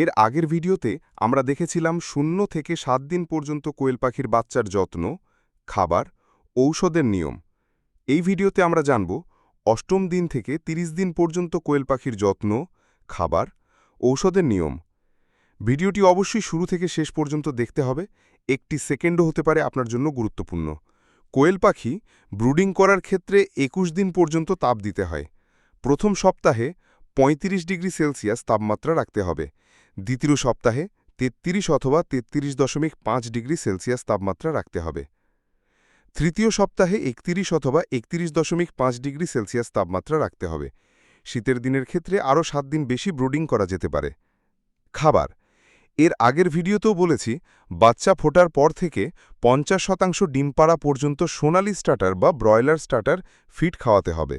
এর আগের ভিডিওতে আমরা দেখেছিলাম শূন্য থেকে সাত দিন পর্যন্ত কোয়েল পাখির বাচ্চার যত্ন, খাবার, ঔষধের নিয়ম। এই ভিডিওতে আমরা জানব অষ্টম দিন থেকে ৩০ দিন পর্যন্ত কোয়েল পাখির যত্ন, খাবার, ঔষধের নিয়ম। ভিডিওটি অবশ্যই শুরু থেকে শেষ পর্যন্ত দেখতে হবে, একটি সেকেন্ডও হতে পারে আপনার জন্য গুরুত্বপূর্ণ। কোয়েল পাখি ব্রুডিং করার ক্ষেত্রে একুশ দিন পর্যন্ত তাপ দিতে হয়। প্রথম সপ্তাহে ৩৫ ডিগ্রি সেলসিয়াস তাপমাত্রা রাখতে হবে। দ্বিতীয় সপ্তাহে ৩৩ অথবা তেত্রিশ দশমিক পাঁচ ডিগ্রি সেলসিয়াস তাপমাত্রা রাখতে হবে। তৃতীয় সপ্তাহে একত্রিশ অথবা একত্রিশ দশমিক পাঁচ ডিগ্রি সেলসিয়াস তাপমাত্রা রাখতে হবে। শীতের দিনের ক্ষেত্রে আরও সাত দিন বেশি ব্রুডিং করা যেতে পারে। খাবার। এর আগের ভিডিওতেও বলেছি, বাচ্চা ফোটার পর থেকে পঞ্চাশ শতাংশ ডিম পাড়া পর্যন্ত সোনালি স্টার্টার বা ব্রয়লার স্টার্টার ফিট খাওয়াতে হবে।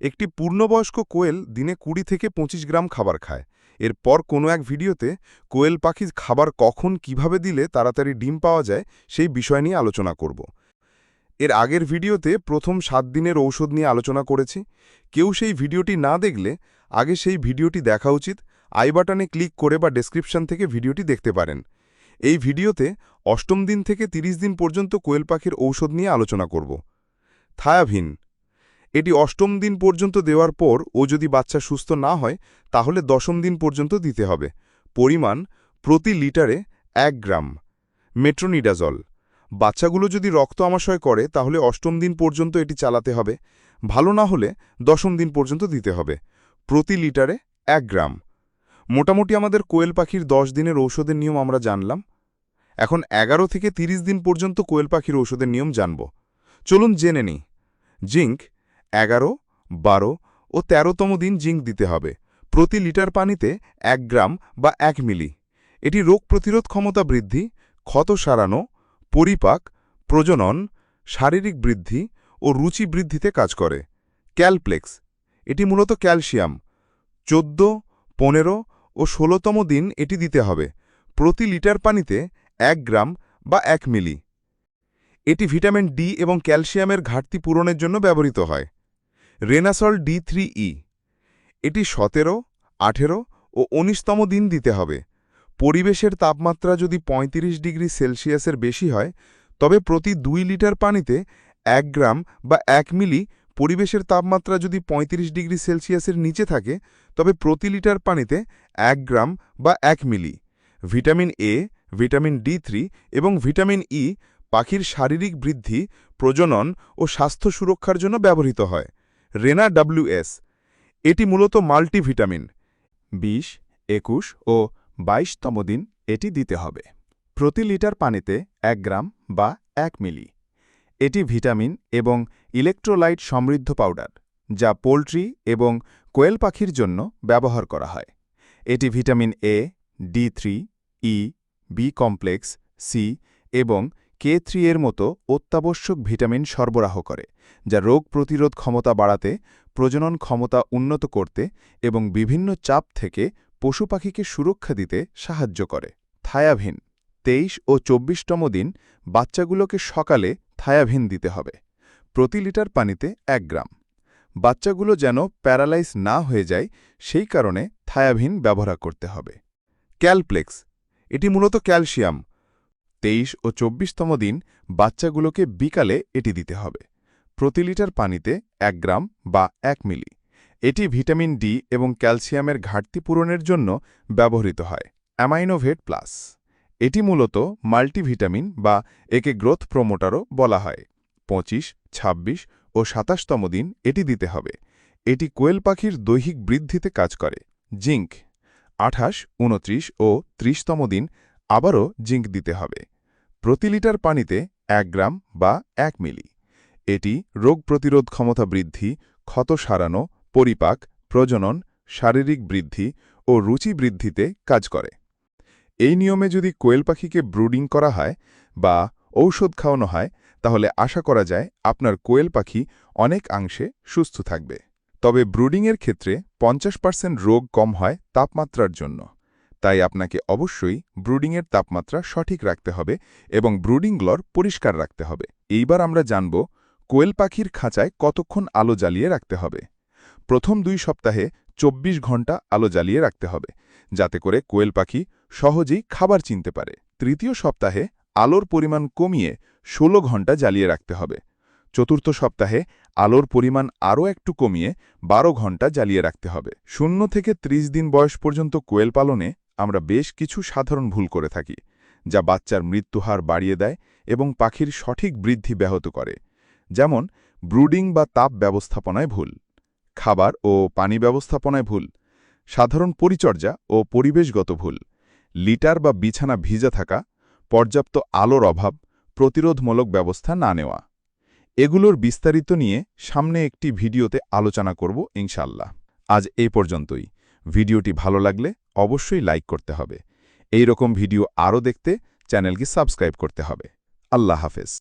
একটি পূর্ণবয়স্ক কোয়েল দিনে কুড়ি থেকে ২৫ গ্রাম খাবার খায়। এরপর কোনো এক ভিডিওতে কোয়েল পাখির খাবার কখন কীভাবে দিলে তাড়াতাড়ি ডিম পাওয়া যায় সেই বিষয় নিয়ে আলোচনা করব। এর আগের ভিডিওতে প্রথম সাত দিনের ঔষধ নিয়ে আলোচনা করেছি। কেউ সেই ভিডিওটি না দেখলে আগে সেই ভিডিওটি দেখা উচিত। আই বাটনে ক্লিক করে বা ডেসক্রিপশন থেকে ভিডিওটি দেখতে পারেন। এই ভিডিওতে অষ্টম দিন থেকে ৩০ দিন পর্যন্ত কোয়েল পাখির ঔষধ নিয়ে আলোচনা করব। থায়াভিন এটি অষ্টম দিন পর্যন্ত দেওয়ার পর ও যদি বাচ্চা সুস্থ না হয়, তাহলে দশম দিন পর্যন্ত দিতে হবে। পরিমাণ প্রতি লিটারে এক গ্রাম মেট্রোনিডাজল। বাচ্চাগুলো যদি রক্ত আমাশয় করে, তাহলে অষ্টম দিন পর্যন্ত এটি চালাতে হবে। ভালো না হলে দশম দিন পর্যন্ত দিতে হবে। প্রতি লিটারে এক গ্রাম। মোটামুটি আমাদের কোয়েল পাখির দশ দিনের ঔষধের নিয়ম আমরা জানলাম। এখন এগারো থেকে ৩০ দিন পর্যন্ত কোয়েল পাখির ঔষধের নিয়ম জানব। চলুন জেনে নিই। জিঙ্ক এগারো, বারো ও ১৩তম দিন জিঙ্ক দিতে হবে। প্রতি লিটার পানিতে এক গ্রাম বা এক মিলি। এটি রোগ প্রতিরোধ ক্ষমতা বৃদ্ধি, ক্ষত সারানো, পরিপাক, প্রজনন, শারীরিক বৃদ্ধি ও রুচি বৃদ্ধিতে কাজ করে। ক্যালপ্লেক্স। এটি মূলত ক্যালসিয়াম। চোদ্দ, পনেরো ও ষোলোতম দিন এটি দিতে হবে। প্রতি লিটার পানিতে এক গ্রাম বা এক মিলি। এটি ভিটামিন ডি এবং ক্যালসিয়ামের ঘাটতি পূরণের জন্য ব্যবহৃত হয়। Renasol D three E. এটি সতেরো, আঠেরো ও উনিশতম দিন দিতে হবে। পরিবেশের তাপমাত্রা যদি ৩৫ ডিগ্রি সেলসিয়াসের বেশি হয়, তবে প্রতি দুই লিটার পানিতে এক গ্রাম বা এক মিলি পরিবেশের তাপমাত্রা যদি ৩৫ ডিগ্রি সেলসিয়াসের নিচে থাকে, তবে প্রতি লিটার পানিতে এক গ্রাম বা এক মিলি। Vitamin A, vitamin D three এবং ভিটামিন ই পাখির শারীরিক বৃদ্ধি, প্রজনন ও স্বাস্থ্য সুরক্ষার জন্য ব্যবহৃত হয়। রেনা ডাব্লিউএস এটি মূলত মাল্টিভিটামিন। বিশ, একুশ ও বাইশতম দিন এটি দিতে হবে। প্রতি লিটার পানিতে এক গ্রাম বা এক মিলি। এটি ভিটামিন এবং ইলেকট্রোলাইট সমৃদ্ধ পাউডার, যা পোলট্রি এবং কোয়েল পাখির জন্য ব্যবহার করা হয়। এটি vitamin A, D three, E, B complex, C এবং কে থ্রি এর মতো অত্যাবশ্যক ভিটামিন সরবরাহ করে, যা রোগ প্রতিরোধ ক্ষমতা বাড়াতে, প্রজনন ক্ষমতা উন্নত করতে এবং বিভিন্ন চাপ থেকে পশু পাখিকে সুরক্ষা দিতে সাহায্য করে। থায়াভিন, তেইশ ও চব্বিশতম দিন বাচ্চাগুলোকে সকালে থায়াভিন দিতে হবে। প্রতি লিটার পানিতে এক গ্রাম। বাচ্চাগুলো যেন প্যারালাইজ না হয়ে যায়, সেই কারণে থায়াভিন ব্যবহার করতে হবে। ক্যালপ্লেক্স, এটি মূলত ক্যালসিয়াম তেইশ ও চব্বিশতম দিন বাচ্চাগুলোকে বিকালে এটি দিতে হবে। প্রতি লিটার পানিতে এক গ্রাম বা এক মিলি। এটি ভিটামিন ডি এবং ক্যালসিয়ামের ঘাটতি পূরণের জন্য ব্যবহৃত হয়। Aminovet plus. এটি মূলত মাল্টিভিটামিন বা একে গ্রোথ প্রোমোটারও বলা হয়। পঁচিশ ২৬ ও সাতাশতম দিন এটি দিতে হবে। এটি কোয়েল পাখির দৈহিক বৃদ্ধিতে কাজ করে। জিঙ্ক। আঠাশ, উনত্রিশ ও ত্রিশতম দিন আবারও জিঙ্ক দিতে হবে। প্রতি লিটার পানিতে এক গ্রাম বা এক মিলি। এটি রোগ প্রতিরোধ ক্ষমতা বৃদ্ধি, ক্ষত সারানো, পরিপাক, প্রজনন, শারীরিক বৃদ্ধি ও রুচি বৃদ্ধিতে কাজ করে। এই নিয়মে যদি কোয়েল পাখিকে ব্রুডিং করা হয় বা ঔষধ খাওয়ানো হয়, তাহলে আশা করা যায় আপনার কোয়েল পাখি অনেক অংশে সুস্থ থাকবে। তবে ব্রুডিংয়ের ক্ষেত্রে পঞ্চাশ পার্সেন্ট রোগ কম হয় তাপমাত্রার জন্য। তাই আপনাকে অবশ্যই ব্রুডিংয়ের তাপমাত্রা সঠিক রাখতে হবে এবং ব্রুডিং গ্লর পরিষ্কার রাখতে হবে। এইবার আমরা জানব কোয়েল পাখির খাঁচায় কতক্ষণ আলো জ্বালিয়ে রাখতে হবে। প্রথম দুই সপ্তাহে চব্বিশ ঘণ্টা আলো জ্বালিয়ে রাখতে হবে, যাতে করে কোয়েল পাখি সহজেই খাবার চিনতে পারে। তৃতীয় সপ্তাহে আলোর পরিমাণ কমিয়ে ১৬ ঘণ্টা জ্বালিয়ে রাখতে হবে। চতুর্থ সপ্তাহে আলোর পরিমাণ আরও একটু কমিয়ে ১২ ঘণ্টা জ্বালিয়ে রাখতে হবে। শূন্য থেকে ৩০ দিন বয়স পর্যন্ত কোয়েল পালনে আমরা বেশ কিছু সাধারণ ভুল করে থাকি, যা বাচ্চার মৃত্যুহার বাড়িয়ে দেয় এবং পাখির সঠিক বৃদ্ধি ব্যাহত করে। যেমন, ব্রুডিং বা তাপ ব্যবস্থাপনায় ভুল, খাবার ও পানি ব্যবস্থাপনায় ভুল, সাধারণ পরিচর্যা ও পরিবেশগত ভুল, লিটার বা বিছানা ভিজা থাকা, পর্যাপ্ত আলোর অভাব, প্রতিরোধমূলক ব্যবস্থা না নেওয়া। এগুলোর বিস্তারিত নিয়ে সামনে একটি ভিডিওতে আলোচনা করব ইনশাল্লাহ আজ এই পর্যন্তই। ভিডিওটি ভালো লাগলে অবশ্যই লাইক করতে হবে। এই রকম ভিডিও আরও দেখতে চ্যানেলকে সাবস্ক্রাইব করতে হবে। আল্লাহ হাফেজ।